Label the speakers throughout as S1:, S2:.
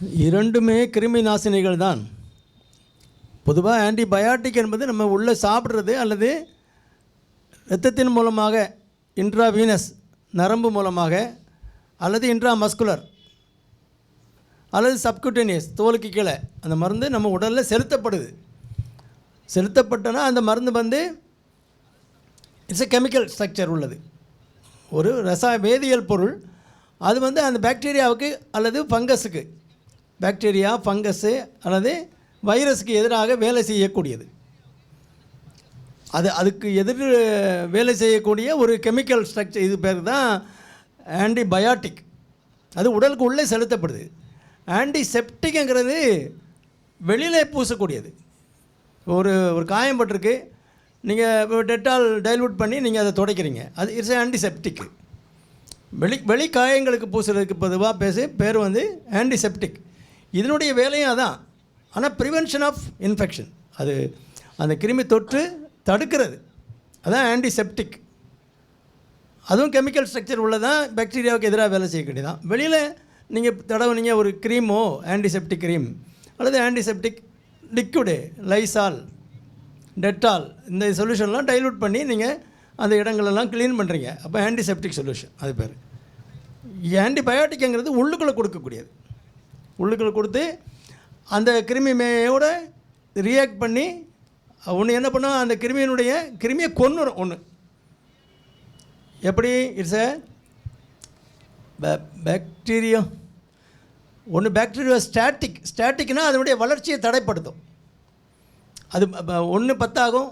S1: இரண்டுமே கிருமி நாசினிகள் தான். பொதுவாக ஆன்டிபயாட்டிக் என்பது நம்ம உள்ளே சாப்பிட்றது அல்லது இரத்தத்தின் மூலமாக இன்ட்ராவீனஸ் நரம்பு மூலமாக அல்லது இன்ட்ரா மஸ்குலர் அல்லது சப்குட்டேனியஸ் தோலுக்கு கீழே. அந்த மருந்து நம்ம உடலில் செலுத்தப்படுது. செலுத்தப்பட்டனா அந்த மருந்து வந்து இட்ஸ் எ கெமிக்கல் ஸ்ட்ரக்சர் உள்ளது. ஒரு ரசா வேதியியல் பொருள். அது வந்து அந்த பாக்டீரியாவுக்கு அல்லது ஃபங்கஸுக்கு பாக்டீரியா ஃபங்கஸ்ஸு அல்லது வைரஸுக்கு எதிராக வேலை செய்யக்கூடியது. அது அதுக்கு எதிர் வேலை செய்யக்கூடிய ஒரு கெமிக்கல் ஸ்ட்ரக்சர் இது பேர் தான் ஆன்டிபயாட்டிக் அது உடலுக்கு உள்ளே செலுத்தப்படுது. ஆன்டிசெப்டிக்ங்கிறது வெளியில் பூசக்கூடியது. ஒரு ஒரு காயம் பட்டிருக்கு. நீங்கள் டெட்டால் டைல்யூட் பண்ணி நீங்கள் அதை துடைக்கிறீங்க. அது இட்ஸ் ஆன்டிசெப்டிக் வெளி வெளி காயங்களுக்கு பூசுறதுக்கு பொதுவாக பேசி பேர் வந்து ஆன்டிசெப்டிக் இதனுடைய வேலையும் அதான். ஆனால் ப்ரிவென்ஷன் ஆஃப் இன்ஃபெக்ஷன் அது அந்த கிருமி தொற்று தடுக்கிறது. அதான் ஆன்டிசெப்டிக் அதுவும் கெமிக்கல் ஸ்ட்ரக்சர் உள்ளதான் பாக்டீரியாவுக்கு எதிராக வேலை செய்யக்கூடியதான் வெளியில் நீங்கள் தடவுனீங்க ஒரு க்ரீமோ ஆன்டிசெப்டிக் க்ரீம் அல்லது ஆன்டிசெப்டிக் லிக்விடு லைசால் டெட்டால் இந்த சொல்யூஷன்லாம் டைலூட் பண்ணி நீங்கள் அந்த இடங்களெல்லாம் க்ளீன் பண்ணுறீங்க அப்போ ஆன்டிசெப்டிக் சொல்யூஷன் அது பேர். ஆன்டிபயோட்டிக்ங்கிறது உள்ளுக்குள்ளே கொடுக்கக்கூடியது. உள்ளுக்குள்ள கொடுத்து அந்த கிருமி மேயோட ரியாக்ட் பண்ணி ஒன்று என்ன பண்ணும் அந்த கிருமியினுடைய கிருமியை கொன்னுரும் ஒன்று எப்படி? இட்ஸ் எ பேக்டீரியா ஒன்று பேக்டீரியா ஸ்டாட்டிக் ஸ்டாட்டிக்னா அதனுடைய வளர்ச்சியை தடைப்படுத்தும். அது ஒன்று பத்தாகும்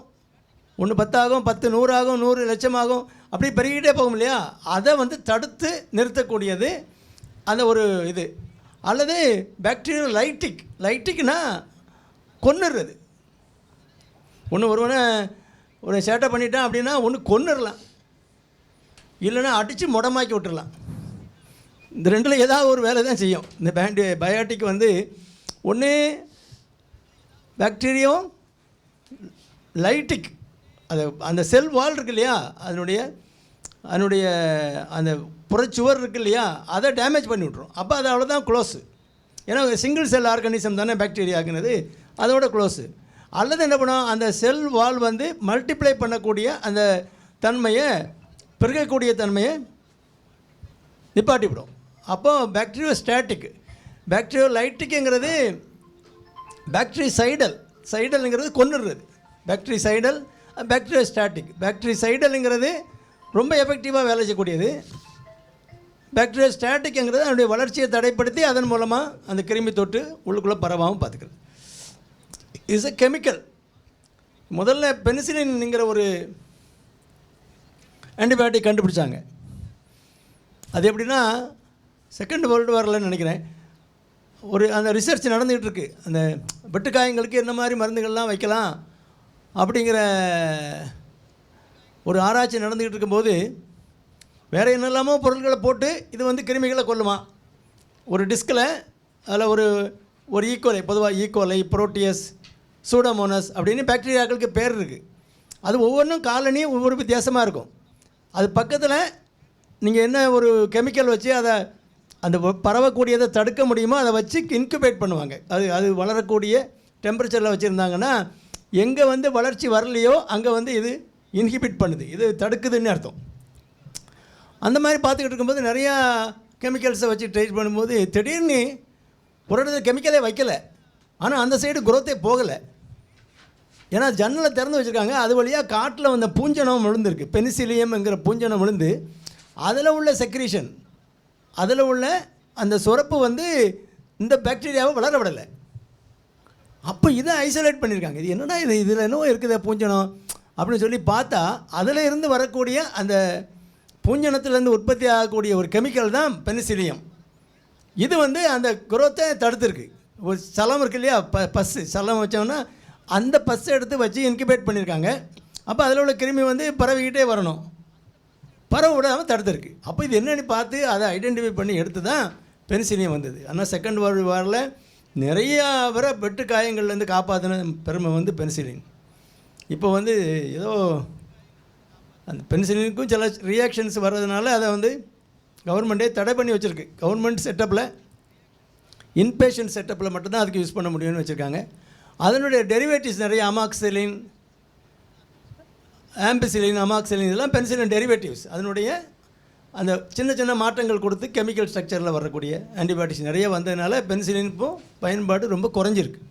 S1: ஒன்று பத்தாகும் பத்து நூறாகும் நூறு லட்சமாகும் அப்படி பெருகிட்டே போகும் இல்லையா? அதை வந்து தடுத்து நிறுத்தக்கூடியது அந்த ஒரு இது. அல்லது பாக்டீரியா லைட்டிக் லைட்டிக்னா கொன்னுடுறது ஒன்று ஒருவனை ஒரு சேட்டை பண்ணிட்டான் அப்படின்னா ஒன்று கொன்னுடலாம் இல்லைன்னா அடித்து முடமாக்கி விட்டுடலாம் இந்த ரெண்டில் ஏதாவது ஒரு வேலை தான் செய்யும். இந்த பேண்டி பயோட்டிக் வந்து ஒன்று பேக்டீரியம் லைட்டிக் அது அந்த செல் வால் இருக்கு இல்லையா? அதனுடைய அதனுடைய அந்த புறச்சுவர் இருக்கு இல்லையா அதை டேமேஜ் பண்ணி விட்ரும் அப்போ அது அவ்வளோதான் க்ளோஸு ஏன்னா சிங்கிள் செல் ஆர்கானிசம் தானே பாக்டீரியாக்குனது அதோட க்ளோஸு அல்லது என்ன பண்ணோம் அந்த செல் வால் வந்து மல்டிப்ளை பண்ணக்கூடிய அந்த தன்மையை பெருகக்கூடிய தன்மையை நிப்பாட்டி விடும் அப்போ பாக்டீரியோ ஸ்டாட்டிக் பாக்டீரியோ லைட்டிக்குங்கிறது பாக்டீரி சைடல் சைடலுங்கிறது கொன்னுடுறது. பாக்டீரி சைடல் பாக்டீரியோ ஸ்டாட்டிக் பாக்டீரி சைடலுங்கிறது ரொம்ப எஃபெக்டிவாக வேலை செய்யக்கூடியது. பாக்டீரியா ஸ்டாட்டிக்ங்கிறது அதனுடைய வளர்ச்சியை தடைப்படுத்தி அதன் மூலமாக அந்த கிருமி தொட்டு உள்ளுக்குள்ளே பரவாமல் பார்த்துக்கிறது இஸ் எ கெமிக்கல் முதல்ல பெனிசிலின்ங்கிற ஒரு ஆன்டிபயோட்டிக் கண்டுபிடிச்சாங்க. அது எப்படின்னா செகண்ட் வேர்ல்டு வாரில் நினைக்கிறேன். ஒரு அந்த ரிசர்ச் நடந்துகிட்டு இருக்கு அந்த வெட்டுக்காயங்களுக்கு என்ன மாதிரி மருந்துகள்லாம் வைக்கலாம் அப்படிங்கிற ஒரு ஆராய்ச்சி நடந்துக்கிட்டு இருக்கும்போது வேறு என்னெல்லாமோ பொருட்களை போட்டு இது வந்து கிருமிகளை கொல்லுமா? ஒரு டிஸ்கில் அதில் ஒரு ஒரு ஈக்கோலை பொதுவாக ஈக்கோலை புரோட்டியஸ் சூடோமோனஸ் அப்படின்னு பாக்டீரியாக்களுக்கு பேர் இருக்குது அது ஒவ்வொன்றும் காலனியும் ஒவ்வொரு வித்தியாசமாக இருக்கும். அது பக்கத்தில் நீங்கள் என்ன ஒரு கெமிக்கல் வச்சு அதை அந்த பரவக்கூடியதை தடுக்க முடியுமோ அதை வச்சு இன்குபேட் பண்ணுவாங்க. அது அது வளரக்கூடிய டெம்பரேச்சரில் வச்சுருந்தாங்கன்னா எங்கே வந்து வளர்ச்சி வரலையோ அங்கே வந்து இது இன்ஹிபிட் பண்ணுது. இது தடுக்குதுன்னு அர்த்தம். அந்த மாதிரி பார்த்துக்கிட்டு இருக்கும்போது நிறையா கெமிக்கல்ஸை வச்சு ட்ரை பண்ணும்போது திடீர்னு ஒரு இடத்துல கெமிக்கலே வைக்கலை. ஆனால் அந்த சைடு குரோத்தே போகலை. ஏன்னா ஜன்னலை திறந்து வச்சுருக்காங்க. அது வழியாக காட்டில் வந்த பூஞ்சனம் விழுந்திருக்கு. பெனிசிலியம்ங்கிற பூஞ்சனம் விழுந்து அதில் உள்ள செக்ரீஷன் அதில் உள்ள அந்த சுரப்பு வந்து இந்த பாக்டீரியாவை வளர விடலை. அப்போ இதை ஐசோலேட் பண்ணியிருக்காங்க இது என்னடா இது? இதில் என்னவோ இருக்குது பூஞ்சனம். அப்படின்னு சொல்லி பார்த்தா அதில் இருந்து வரக்கூடிய அந்த பூஞ்சனத்துலேருந்து உற்பத்தி ஆகக்கூடிய ஒரு கெமிக்கல் தான் பெனிசிலியம். இது வந்து அந்த குரோத்தை தடுத்துருக்கு. ஒரு சலம் இருக்கு இல்லையா? ப பஸ்ஸு சலம் வச்சோம்னா அந்த பஸ்ஸை எடுத்து வச்சு இன்குபேட் பண்ணியிருக்காங்க அப்போ அதில் உள்ள கிருமி வந்து பரவிக்கிட்டே வரணும். பரவ விடாமல் தடுத்துருக்கு. அப்போ இது என்னென்னு பார்த்து அதை ஐடென்டிஃபை பண்ணி எடுத்து தான் பென்சிலியம் வந்தது. ஆனால் செகண்ட் வேர்ல்டு வாரில் நிறையா வர வெட்டு காயங்கள்லேருந்து காப்பாற்றின பெருமை வந்து பென்சிலின் இப்போ வந்து ஏதோ அந்த பென்சிலினுக்கும் சில ரியாக்ஷன்ஸ் வர்றதுனால அதை வந்து கவர்மெண்ட்டே தடை பண்ணி வச்சுருக்கு. கவர்மெண்ட் செட்டப்பில் இன்பேஷண்ட் செட்டப்பில் மட்டும்தான் அதுக்கு யூஸ் பண்ண முடியும்னு வச்சுருக்காங்க. அதனுடைய டெரிவேட்டிவ்ஸ் நிறைய அமாக்சிலின் ஆம்பிசிலின் அமாக்சிலின் இதெல்லாம் பென்சிலின் டெரிவேட்டிவ்ஸ் அதனுடைய அந்த சின்ன சின்ன மாற்றங்கள் கொடுத்து கெமிக்கல் ஸ்ட்ரக்சரில் வரக்கூடிய ஆன்டிபயாட்டிக்ஸ் நிறைய வந்ததுனால பென்சிலின் இப்போ பயன்பாடு ரொம்ப குறைஞ்சிருக்கு.